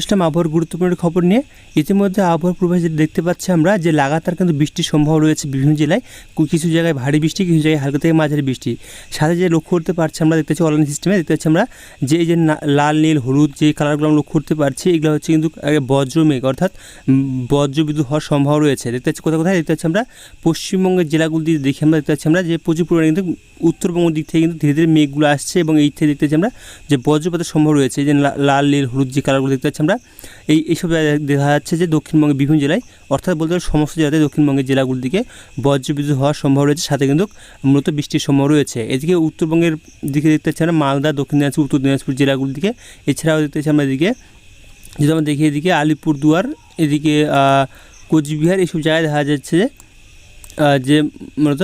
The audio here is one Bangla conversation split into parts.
ইসলাম আবহাওয়ার গুরুত্বপূর্ণ খবর নিয়ে ইতিমধ্যে আবহাওয়ার যেটা দেখতে পাচ্ছি আমরা যে লাগাতার কিন্তু বৃষ্টির সম্ভাবনা রয়েছে বিভিন্ন জেলায় কিছু জায়গায় ভারী বৃষ্টি কিছু জায়গায় হালকা থেকে মাঝারি বৃষ্টি। সাথে যে লক্ষ্য করতে পারছি আমরা দেখতে পাচ্ছি অনলাইন সিস্টেমে দেখতে পাচ্ছি আমরা যে এই যে লাল নীল হলুদ যে কালারগুলো আমরা লক্ষ্য করতে পারছি এগুলো হচ্ছে কিন্তু আগে বজ্র মেঘ অর্থাৎ উম, বজ্র বিদ্যুৎ হওয়ার সম্ভাবনা রয়েছে। দেখতে পাচ্ছি কোথায় কোথায়? দেখতে পাচ্ছি আমরা পশ্চিমবঙ্গের জেলাগুলি দিয়ে দেখি আমরা দেখতে পাচ্ছি আমরা যে প্রচুর পরিমাণে কিন্তু উত্তরবঙ্গ দিক থেকে কিন্তু ধীরে ধীরে মেঘগুলো আসছে এবং এই থেকে দেখতে পাচ্ছি আমরা যে বজ্রপাতের সম্ভব রয়েছে। যে লাল নীল হলুদ যে কালারগুলো দেখতে পাচ্ছি আমরা এই এইসব জায়গায় দেখা যাচ্ছে যে দক্ষিণবঙ্গের বিভিন্ন জেলায়, অর্থাৎ বলতে সমস্ত জেলাতে দক্ষিণবঙ্গের জেলাগুলির দিকে বজ্রবিদ্যুৎ হওয়ার সম্ভব রয়েছে, সাথে কিন্তু মূলত বৃষ্টির সম্ভব রয়েছে। এদিকে উত্তরবঙ্গের দিকে দেখতে পাচ্ছি আমরা, মালদা, দক্ষিণ দিনাজপুর, উত্তর দিনাজপুর জেলাগুলির দিকে। এছাড়াও দেখতে পাচ্ছি আমরা এদিকে, যদি আমরা দেখি এদিকে আলিপুরদুয়ার, এদিকে কোচবিহার এইসব জায়গায় দেখা যাচ্ছে যে যে মূলত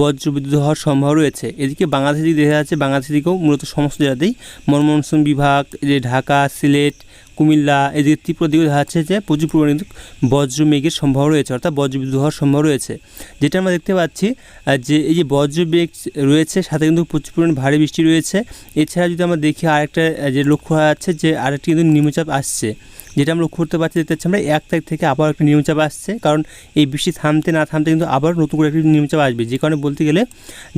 বজ্রবিদ্যুৎ হওয়ার সম্ভাবনা রয়েছে। এদিকে বাংলাদেশের দিকে দেখা যাচ্ছে বাংলাদেশের দিকেও মূলত সমস্ত জেলাতেই ময়মনসিংহ বিভাগ যে ঢাকা, সিলেট, কুমিল্লা, এদিকে ত্রিপুরা দিকেও দেখা যাচ্ছে যে প্রচুর পরিমাণে কিন্তু বজ্র মেঘের সম্ভাবনা রয়েছে, অর্থাৎ বজ্রবিদ্যুৎ হওয়ার সম্ভাবনা রয়েছে। যেটা আমরা দেখতে পাচ্ছি যে এই যে বজ্র মেঘ রয়েছে, সাথে কিন্তু প্রচুর পরিমাণে ভারী বৃষ্টি রয়েছে। এছাড়া যদি আমরা দেখি আরেকটা যে লক্ষ্য হওয়া যাচ্ছে যে আরেকটি কিন্তু নিম্নচাপ আসছে। যেটা আমরা লক্ষ্য করতে পারছি, দেখতে পাচ্ছি আমরা এক তারিখ থেকে আবার একটা নিম্নচাপ আসছে। কারণ এই বৃষ্টি থামতে না থামতে কিন্তু আবার নতুন করে একটি নিম্নচাপ আসবে। যে কারণে বলতে গেলে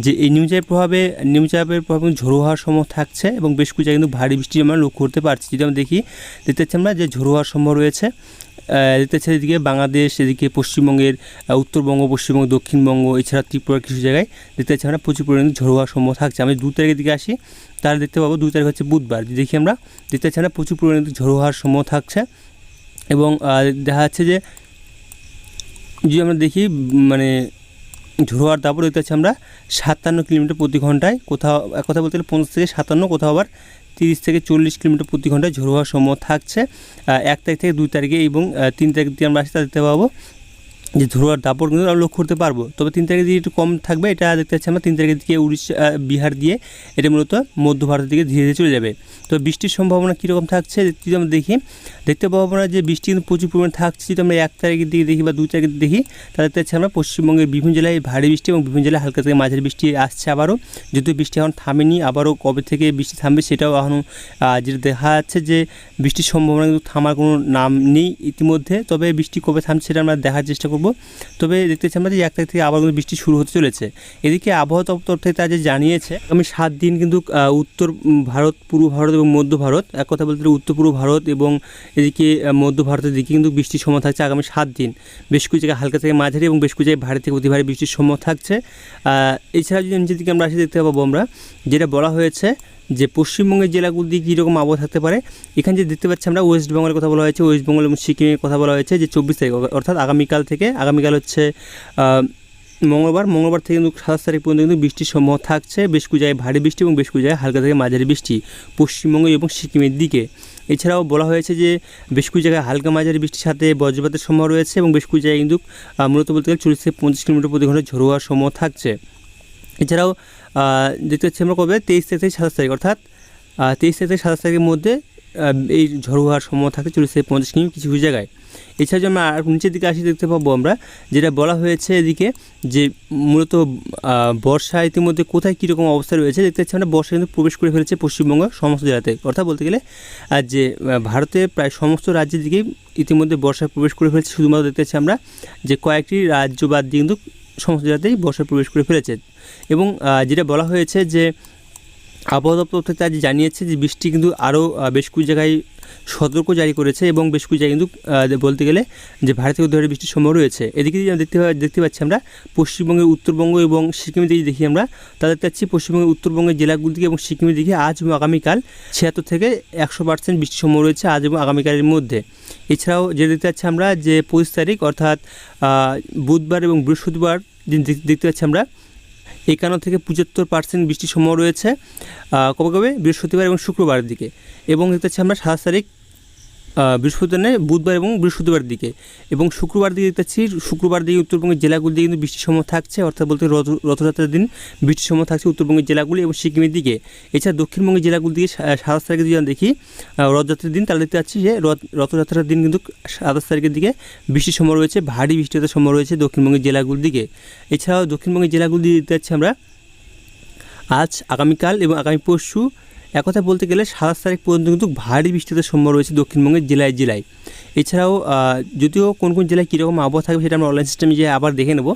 যে এই নিম্নচাপের প্রভাবে নিম্নচাপের প্রভাবে ঝোড়ো হওয়ার সম্ভব থাকছে এবং বেশ কিছু কিন্তু ভারী বৃষ্টি আমরা লক্ষ্য করতে পারছি। যেটা আমরা দেখি, দেখতে পাচ্ছি আমরা যে ঝোড়ো হওয়ার সম্ভব রয়েছে দেখতে পাচ্ছি এদিকে বাংলাদেশ, এদিকে পশ্চিমবঙ্গের উত্তরবঙ্গ, পশ্চিমবঙ্গ, দক্ষিণবঙ্গ, এছাড়া ত্রিপুরার কিছু জায়গায় দেখতে পাচ্ছি আমরা প্রচুর পরিমাণে ঝড় হওয়ার সম্ভব থাকছে। আমি দু তারিখের দিকে আসি তার দেখতে পাবো দু তারিখ হচ্ছে বুধবার। দেখি আমরা দেখতে পাচ্ছি আমরা প্রচুর পরিমাণে ঝড়োয়ার ঝোড়ো হওয়ার সম্ভব থাকছে। এবং দেখা যাচ্ছে যে, যদি আমরা দেখি মানে ঝোড়োয়ার দাবর দেখতে আমরা সাতান্ন কিলোমিটার প্রতি ঘন্টায়। কোথাও, এক কথা বলতে গেলে পঞ্চাশ থেকে সাতান্ন, কোথাও আবার তিরিশ থেকে চল্লিশ কিলোমিটার প্রতি ঘন্টায় ঝোড়ো হওয়ার সময় থাকছে। এক তারিখ থেকে দুই তারিখে এবং তিন তারিখ দিয়ে আমরা আসতে দিতে পাবো। যে ঝোড়োয়ার দাপট কিন্তু আমরা লক্ষ্য করতে পারব। তবে তিন তারিখের দিকে একটু কম থাকবে, এটা দেখতে পাচ্ছি আমরা। তিন তারিখের দিকে উড়িষ্যা বিহার দিয়ে এটা মূলত মধ্য ভারতের দিকে ধীরে ধীরে চলে যাবে। তো বৃষ্টির সম্ভাবনা কীরকম থাকছে যদি আমরা দেখি, দেখতে পাবো না যে বৃষ্টি কিন্তু প্রচুর পরিমাণে থাকছে। যদি আমরা এক তারিখের দিকে দেখি বা দুই তারিখের দিকে দেখি, তাহলে দেখতে পাচ্ছি আমরা পশ্চিমবঙ্গের বিভিন্ন জেলায় ভারী বৃষ্টি এবং বিভিন্ন জেলায় হালকা থেকে মাঝারি বৃষ্টি আসছে আবারও। যদিও বৃষ্টি এখন থামেনি, আবারও কবে থেকে বৃষ্টি থামবে সেটাও এখনও যেটা দেখা যাচ্ছে যে বৃষ্টির সম্ভাবনা কিন্তু থামার কোনো নাম নেই ইতিমধ্যে। তবে বৃষ্টি কবে থামছে সেটা আমরা দেখার চেষ্টা করব। তবে দেখতে পাচ্ছি আমরা যে এক তারিখ থেকে আবার কিন্তু বৃষ্টি শুরু হতে চলেছে। এদিকে আবহাওয়া দপ্তর থেকে তারা যে জানিয়েছে আমি সাত দিন কিন্তু উত্তর ভারত, পূর্ব ভারত এবং মধ্য ভারত, এক কথা বলতে গেলে উত্তর পূর্ব ভারত এবং এদিকে মধ্য ভারতের দিকে কিন্তু বৃষ্টির সময় থাকছে আগামী সাত দিন। বেশ কিছু জায়গায় হালকা থেকে মাঝারি এবং বেশ কিছু জায়গায় ভারী থেকে অতি ভারী বৃষ্টির সময় থাকছে। এছাড়া যদি নিচের আমরা আসি, দেখতে পাবো আমরা, যেটা বলা হয়েছে যে পশ্চিমবঙ্গের জেলাগুলি দিয়ে কীরকম আবহাওয়া থাকতে পারে, এখানে যে দেখতে পাচ্ছি আমরা ওয়েস্ট বেঙ্গলের কথা বলা হয়েছে, ওয়েস্ট বেঙ্গল এবং সিকিমের কথা বলা হয়েছে যে চব্বিশ তারিখ, অর্থাৎ আগামীকাল থেকে আগামীকাল হচ্ছে মঙ্গলবার। মঙ্গলবার থেকে কিন্তু সাতাশ তারিখ পর্যন্ত কিন্তু বৃষ্টির সম্ভাবনা থাকছে। বেশ কুজায় ভারী বৃষ্টি এবং বেশ কুজায় হালকা থেকে মাঝারি বৃষ্টি পশ্চিমবঙ্গ এবং সিকিমের দিকে। এছাড়াও বলা হয়েছে যে, বেশ কিছু জায়গায় হালকা মাঝারি বৃষ্টির সাথে বজ্রপাতের সম্ভাবনা রয়েছে এবং বেশ কিছু জায়গায় কিন্তু মূলত বলতে গেলে চল্লিশ থেকে পঞ্চাশ কিলোমিটার প্রতি ঘণ্টা ঝোড়ো হওয়ার সম্ভাবনা থাকছে। এছাড়াও দেখতে পাচ্ছি আমরা কবে? তেইশ তারিখ থেকে সাতাশ তারিখ, অর্থাৎ তেইশ তারিখ থেকে সাতাশ তারিখের মধ্যে এই ঝড়ো হওয়ার সম্ভাবনা থাকে চল্লিশ থেকে পঞ্চাশ কিমি কিছু কিছু জায়গায়। এছাড়া আমরা আর নিচের দিকে আসি দেখতে পাবো আমরা যেটা বলা হয়েছে এদিকে যে মূলত বর্ষা ইতিমধ্যে কোথায় কীরকম অবস্থা রয়েছে দেখতে পাচ্ছি আমরা বর্ষা কিন্তু প্রবেশ করে ফেলেছে পশ্চিমবঙ্গ সমস্ত জেলাতে। অর্থাৎ বলতে গেলে আর যে আহ, ভারতের প্রায় সমস্ত রাজ্যের দিকেই ইতিমধ্যে বর্ষা প্রবেশ করে ফেলেছে শুধুমাত্র দেখতে পাচ্ছি আমরা যে কয়েকটি রাজ্য বাদ দিয়ে কিন্তু সমস্ত জেলাতেই বর্ষা প্রবেশ করে ফেলেছে। এবং যেটা বলা হয়েছে যে আবহাওয়া দপ্তর থেকে আজ জানিয়েছে যে বৃষ্টি কিন্তু আরও বেশ কিছু জায়গায় সতর্ক জারি করেছে এবং বেশ কিছু জায়গায় কিন্তু বলতে গেলে যে ভারত থেকে ধরে বৃষ্টির সম্ভব রয়েছে। এদিকে দেখতে দেখতে পাচ্ছি আমরা পশ্চিমবঙ্গের উত্তরবঙ্গ এবং সিকিমের দিকে দেখি আমরা তা দেখতে পাচ্ছি পশ্চিমবঙ্গের উত্তরবঙ্গের জেলাগুলি দিকে এবং সিকিমের দিকে আজ এবং আগামীকাল ছিয়াত্তর থেকে একশো পার্সেন্ট বৃষ্টির সম্ভব রয়েছে আজ এবং আগামীকালের মধ্যে। এছাড়াও যে দেখতে পাচ্ছি আমরা যে পঁচিশ তারিখ অর্থাৎ বুধবার এবং বৃহস্পতিবার দেখতে পাচ্ছি আমরা একান্ন থেকে পঁচাত্তর পার্সেন্ট বৃষ্টির সম্ভাবনা রয়েছে কবে কবে? বৃহস্পতিবার এবং শুক্রবারের দিকে। এবং দেখতে পাচ্ছি আমরা সাতাশ তারিখ বৃহস্পতিবার বুধবার এবং বৃহস্পতিবার দিকে। এবং শুক্রবার দিকে দেখতে পাচ্ছি শুক্রবার দিকে উত্তরবঙ্গের জেলাগুলি দিয়ে কিন্তু বৃষ্টির সময় থাকছে। অর্থাৎ বলতে রথ, রথযাত্রার দিন বৃষ্টির সময় থাকছে উত্তরবঙ্গের জেলাগুলি এবং সিকিমের দিকে। এছাড়া দক্ষিণবঙ্গের জেলাগুলি দিকে সাতাশ তারিখে যদি আমরা দেখি রথযাত্রার দিন, তাহলে দেখতে পাচ্ছি যে রথ, রথযাত্রার দিন কিন্তু সাতাশ তারিখের দিকে বৃষ্টির সময় রয়েছে, ভারী বৃষ্টি বৃষ্টিপাতের সময় রয়েছে দক্ষিণবঙ্গের জেলাগুলির দিকে। এছাড়াও দক্ষিণবঙ্গের জেলাগুলি দিয়ে দেখতে পাচ্ছি আমরা, আজ, আগামীকাল এবং আগামী পরশু একথা বলতে গেলে সাতাশ তারিখ পর্যন্ত কিন্তু ভারী বৃষ্টিতে সম্ভব রয়েছে দক্ষিণবঙ্গের জেলায় জেলায়। এছাড়াও যদিও কোন কোন জেলায় কীরকম আবহাওয়া থাকবে সেটা আমরা অনলাইন সিস্টেমে যে আবার দেখে নেব।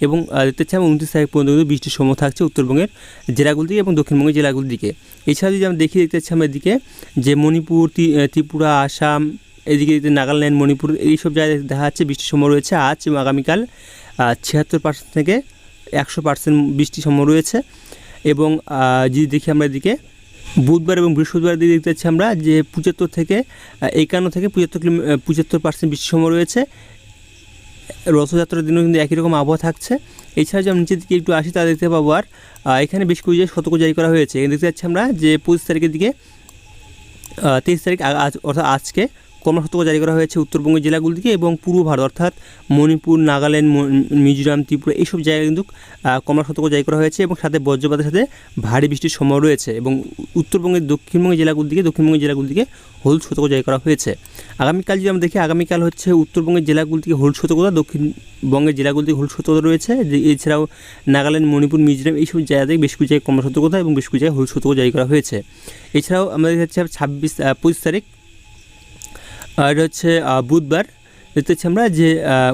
এবং দেখতে চাই উনত্রিশ তারিখ পর্যন্ত কিন্তু বৃষ্টির সম্ভব থাকছে উত্তরবঙ্গের জেলাগুলি দিকে এবং দক্ষিণবঙ্গের জেলাগুলির দিকে। এছাড়া যদি আমরা দেখি, দেখতে পাচ্ছি আমরা এদিকে যে মণিপুর ত্রি- ত্রিপুরা, আসাম, এদিকে নাগাল্যান্ড, মণিপুর, এইসব জায়গায় দেখা যাচ্ছে বৃষ্টির সম্ভব রয়েছে। আজ এবং আগামীকাল ছিয়াত্তর পার্সেন্ট থেকে একশো পার্সেন্ট বৃষ্টির সম্ভব রয়েছে। এবং যদি দেখি আমরা এদিকে বুধবার এবং বৃহস্পতিবার দিয়ে দেখতে পাচ্ছি আমরা যে পঁচাত্তর থেকে একান্ন থেকে পঁচাত্তর কিলো পঁচাত্তর পার্সেন্ট বৃষ্টির সময় রয়েছে। রথযাত্রার দিনও কিন্তু একই রকম আবহাওয়া থাকছে। এছাড়া যে আমরা নিচের দিকে একটু আসি তা দেখতে পাবো আর এখানে বেশ কিছু সতর্ক জারি করা হয়েছে। দেখতে পাচ্ছি আমরা যে পঁচিশ তারিখের দিকে তেইশ তারিখ অর্থাৎ আজকে কমলা সতর্ক জারি করা হয়েছে উত্তরবঙ্গের জেলাগুলি থেকে এবং পূর্ব ভারত, অর্থাৎ মণিপুর, নাগাল্যান্ড মিজোরাম, ত্রিপুরা, এইসব জায়গায় কিন্তু সতর্ক জারি করা হয়েছে এবং সাথে বজ্রপাতের সাথে ভারী বৃষ্টির সময় রয়েছে এবং উত্তরবঙ্গের দক্ষিণবঙ্গের জেলাগুলির দিকে দক্ষিণবঙ্গের জেলাগুলির দিকে হলুদ সতর্ক জারি করা হয়েছে। আগামীকাল যদি আমরা দেখি, আগামীকাল হচ্ছে উত্তরবঙ্গের জেলাগুলি থেকে হলুদ সতর্কতা, দক্ষিণবঙ্গের জেলাগুলি থেকে হলুদ সতর্কতা রয়েছে। এছাড়াও নাগাল্যান্ড, মণিপুর, মিজোরাম, এইসব জায়গা থেকে বেশ কিছু জায়গায় কমলা সতর্কতা এবং বেশ কিছু জায়গায় হলুদ সতর্ক জারি করা হয়েছে। এছাড়াও আমাদের হচ্ছে ছাব্বিশ পঁচিশ তারিখ আর হচ্ছে বুধবার দেখতে পাচ্ছি আমরা যে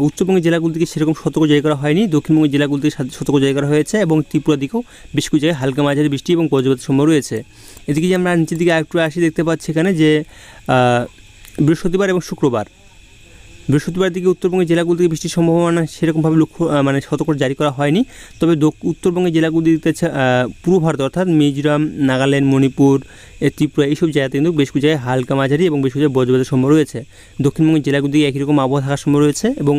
উত্তরবঙ্গের জেলাগুলি থেকে সেরকম সতর্ক জারি করা হয়নি? দক্ষিণবঙ্গের জেলাগুলি থেকে সতর্ক জারি করা হয়েছে এবং ত্রিপুরা দিকেও বেশ কিছু জায়গায় হালকা মাঝারি বৃষ্টি এবং বজ্রপাতের সম্ভব রয়েছে। এদিকে যে আমরা নিচের দিকে একটু আসি, দেখতে পাচ্ছি এখানে যে বৃহস্পতিবার এবং শুক্রবার বৃহস্পতিবার দিকে উত্তরবঙ্গের জেলাগুলি থেকে বৃষ্টির সম্ভাবনা সেরকমভাবে লক্ষ্য মানে সতর্ক জারি করা হয়নি। তবে উত্তরবঙ্গের জেলাগুলি দিতে হচ্ছে, পূর্ব ভারত অর্থাৎ মিজোরাম নাগাল্যান্ড মণিপুর ত্রিপুরা এইসব জায়গাতে কিন্তু বেশ কিছু জায়গায় হালকা মাঝারি এবং বেশ কিছু জায়গায় বজ্রপাতের সম্ভব রয়েছে। দক্ষিণবঙ্গের জেলাগুলি দিকে একই রকম আবহাওয়া থাকার সম্ভব রয়েছে এবং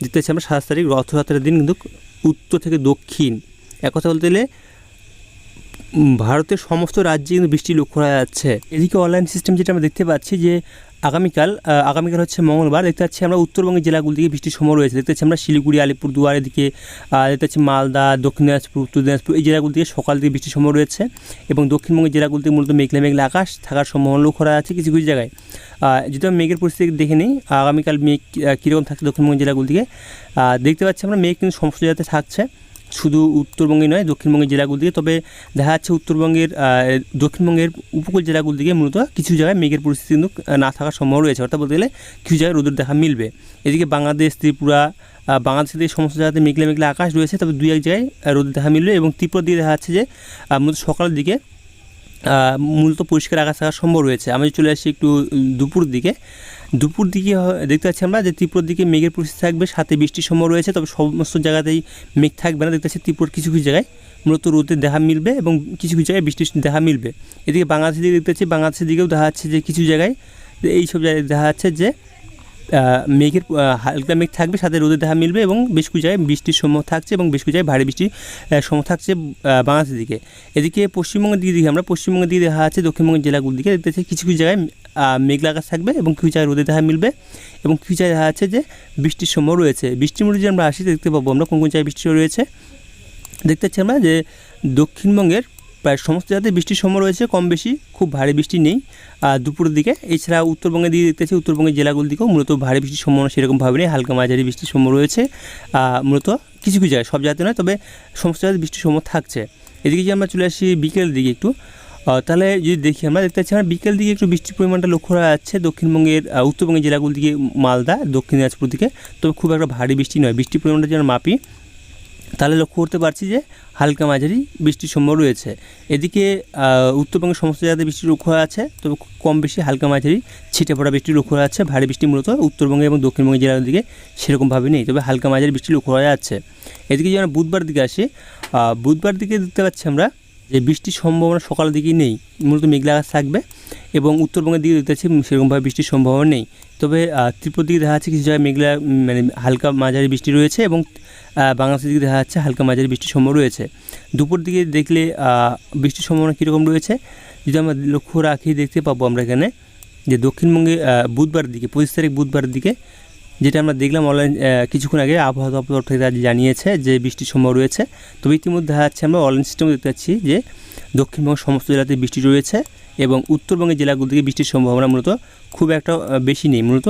দেখতে পাচ্ছি আমরা সাতাশ তারিখ রথযাত্রার দিন কিন্তু উত্তর থেকে দক্ষিণ। এক কথা বলতে গেলে ভারতের সমস্ত রাজ্যে কিন্তু বৃষ্টি লক্ষ্য করা যাচ্ছে। এদিকে অনলাইন সিস্টেম যেটা আমরা দেখতে পাচ্ছি যে আগামীকাল আগামীকাল হচ্ছে মঙ্গলবার। দেখতে পাচ্ছি আমরা উত্তরবঙ্গের জেলাগুলি থেকে বৃষ্টির সময় রয়েছে। দেখতে পাচ্ছি আমরা শিলিগুড়ি আলিপুরদুয়ার এদিকে আহ, দেখতে পাচ্ছি মালদা দক্ষিণ দিনাজপুর উত্তর দিনাজপুর এই জেলাগুলি থেকে সকাল থেকে বৃষ্টির সময় রয়েছে এবং দক্ষিণবঙ্গের জেলাগুলিতে মূলত মেঘলা মেঘলা আকাশ থাকার সম্ভাবনা লক্ষ্য করা আছে কিছু কিছু জায়গায়। যদি আমরা মেঘের পরিস্থিতি দেখে নিই আগামীকাল মেঘ কীরকম থাকছে দক্ষিণবঙ্গের জেলাগুলি থেকে দেখতে পাচ্ছি আমরা মেঘ কিন্তু সমস্ত জায়গাতে থাকছে। শুধু উত্তরবঙ্গে নয়, দক্ষিণবঙ্গের জেলাগুলি দিকে, তবে দেখা যাচ্ছে উত্তরবঙ্গের দক্ষিণবঙ্গের উপকূল জেলাগুলি দিকে মূলত কিছু জায়গায় মেঘের পরিস্থিতি কিন্তু না থাকার সম্ভব রয়েছে। অর্থাৎ বলতে গেলে কিছু জায়গায় রোদের দেখা মিলবে। এদিকে বাংলাদেশ, ত্রিপুরা বাংলাদেশের দিকে সমস্ত জায়গাতে মেঘলা মেঘলা আকাশ রয়েছে, তবে দুই এক জায়গায় রোদের দেখা মিলবে এবং ত্রিপুরার দিকে দেখা যাচ্ছে যে মূলত সকালের দিকে মূলত পরিষ্কার আকাশ থাকার সম্ভব রয়েছে। আমি চলে আসি একটু দুপুর দিকে। দুপুর দিকে দেখতে পাচ্ছি আমরা যে ত্রিপুরার দিকে মেঘের পরিস্থিতি থাকবে, সাথে বৃষ্টির সময় রয়েছে, তবে সমস্ত জায়গাতেই মেঘ থাকবে না। দেখতে পাচ্ছি ত্রিপুরার কিছু কিছু জায়গায় মূলত রোদের দেখা মিলবে এবং কিছু কিছু জায়গায় বৃষ্টির দেখা মিলবে। এদিকে বাংলাদেশের দিকে দেখতে পাচ্ছি, বাংলাদেশের দিকেও দেখা যাচ্ছে যে কিছু জায়গায় এইসব জায়গায় দেখা যাচ্ছে যে মেঘের হালকা মেঘ থাকবে, সাথে রোদের দেখা মিলবে এবং বেশ কিছু জায়গায় বৃষ্টির সময় থাকছে এবং বেশ কিছু জায়গায় ভারী বৃষ্টির সম্ভব থাকছে বাংলাদেশের দিকে। এদিকে পশ্চিমবঙ্গের দিকে দেখি আমরা, পশ্চিমবঙ্গের দিকে দেখা যাচ্ছে দক্ষিণবঙ্গের জেলাগুলির দিকে। দেখতে কিছু কিছু জায়গায় মেঘলা আকাশ থাকবে এবং কিছু জায়গায় রোদের দেখা মিলবে এবং কিছু জায়গায় দেখা যাচ্ছে যে বৃষ্টির সম্ভব রয়েছে। বৃষ্টির মধ্যে যে আমরা আসি, দেখতে পাবো আমরা কোন কোন জায়গায় বৃষ্টি রয়েছে। দেখতে পাচ্ছি আমরা যে দক্ষিণবঙ্গের প্রায় সমস্ত জায়গাতে বৃষ্টির সময় রয়েছে, কম বেশি, খুব ভারী বৃষ্টি নেই। আর দুপুরের দিকে, এছাড়া উত্তরবঙ্গের দিকে দেখতে পাচ্ছি উত্তরবঙ্গের জেলাগুলির দিকেও মূলত ভারী বৃষ্টির সম্ভাবনা সেরকমভাবে নেই, হালকা মাঝারি বৃষ্টির সম্ভব রয়েছে। মূলত কিছু কিছু জায়গায়, সব জায়গাতে নয়, তবে সমস্ত জায়গায় বৃষ্টির সময় থাকছে। এদিকে যদি আমরা চলে আসি বিকেলের দিকে একটু তাহলে যদি দেখি, আমরা দেখতে পাচ্ছি আমরা বিকেল দিকে একটু বৃষ্টির পরিমাণটা লক্ষ্য করা যাচ্ছে দক্ষিণবঙ্গের উত্তরবঙ্গের জেলাগুলির দিকে, মালদা দক্ষিণ দিনাজপুর দিকে। তবে খুব একটা ভারী বৃষ্টি নয়, বৃষ্টির পরিমাণটা যেন মাপি তাহলে লক্ষ্য করতে পারছি যে হালকা মাঝারি বৃষ্টির সম্ভব রয়েছে। এদিকে উত্তরবঙ্গের সমস্ত জায়গাতে বৃষ্টির লক্ষ্য আছে তবে কম বেশি হালকা মাঝারি ছিটে পড়া বৃষ্টি লক্ষ্য যাচ্ছে। ভারী বৃষ্টি মূলত উত্তরবঙ্গে এবং দক্ষিণবঙ্গের জেলার দিকে সেরকমভাবে নেই, তবে হালকা মাঝারি বৃষ্টি লক্ষ্য করা যাচ্ছে। এদিকে আমরা বুধবার দিকে আসি বুধবার দিকে দেখতে পাচ্ছি আমরা যে বৃষ্টির সম্ভাবনা সকালের দিকেই নেই মূলত মেঘলা আকাশ থাকবে এবং উত্তরবঙ্গের দিকে দেখতে পাচ্ছি সেরকমভাবে বৃষ্টির সম্ভাবনা নেই। তবে আহ, ত্রিপুরার দিকে দেখা যাচ্ছে কিছু জায়গায় মেঘলা মানে হালকা মাঝারি বৃষ্টি রয়েছে এবং বাংলাদেশের দিকে দেখা যাচ্ছে হালকা মাঝারি বৃষ্টির সম্ভব রয়েছে। দুপুর দিকে দেখলে বৃষ্টির সম্ভাবনা কীরকম রয়েছে? যদি আমরা লক্ষ্য রাখি দেখতে পাবো আমরা এখানে যে দক্ষিণবঙ্গে বুধবার দিকে পঁচিশ তারিখ বুধবার দিকে যেটা আমরা দেখলাম অনলাইন কিছুক্ষণ আগে আবহাওয়া দপ্তর থেকে জানিয়েছে যে বৃষ্টির সম্ভব রয়েছে। তবে ইতিমধ্যে দেখা যাচ্ছে আমরা অনলাইন সিস্টেমে দেখতে পাচ্ছি যে দক্ষিণবঙ্গের সমস্ত জেলাতে বৃষ্টি রয়েছে এবং উত্তরবঙ্গের জেলাগুলো থেকে বৃষ্টির সম্ভাবনা মূলত খুব একটা বেশি নেই। মূলত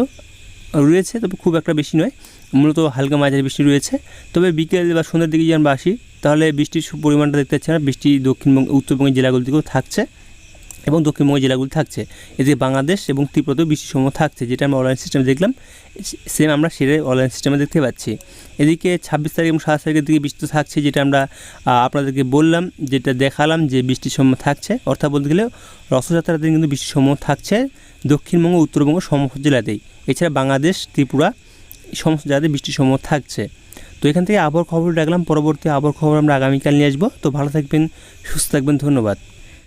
রয়েছে, তবে খুব একটা বেশি নয়। মূলত হালকা মাঝারি বৃষ্টি রয়েছে। তবে বিকেল বা সন্ধ্যের দিকে যদি আমরা আসি, তাহলে বৃষ্টির পরিমাণটা দেখতে পাচ্ছি আমরা। বৃষ্টি দক্ষিণবঙ্গ, উত্তরবঙ্গের জেলাগুলো দিকেও থাকছে। এবং দক্ষিণবঙ্গ জেলাগুলি থাকছে। এদিকে বাংলাদেশ এবং ত্রিপুরাতেও বৃষ্টির থাকছে, যেটা আমরা অনলাইন সিস্টেমে দেখলাম সেম আমরা সেটাই অনলাইন সিস্টেমে দেখতে পাচ্ছি। এদিকে ছাব্বিশ তারিখ এবং সাতাশ তারিখের দিকে বৃষ্টি থাকছে, যেটা আমরা আপনাদেরকে বললাম, যেটা দেখালাম যে বৃষ্টির সম্ভাবনা থাকছে। অর্থাৎ বলতে গেলে রথযাত্রার দিন কিন্তু বৃষ্টির সম্ভাবনা থাকছে দক্ষিণবঙ্গ, উত্তরবঙ্গ সমস্ত জেলাতেই। এছাড়া বাংলাদেশ, ত্রিপুরা, সমস্ত জেলাতে বৃষ্টির সম্ভাবনা থাকছে। তো এখান থেকে আবহাওয়ার খবর রাখলাম, পরবর্তী আবহাওয়ার খবর আমরা আগামীকাল নিয়ে আসব। তো ভালো থাকবেন, সুস্থ থাকবেন, ধন্যবাদ।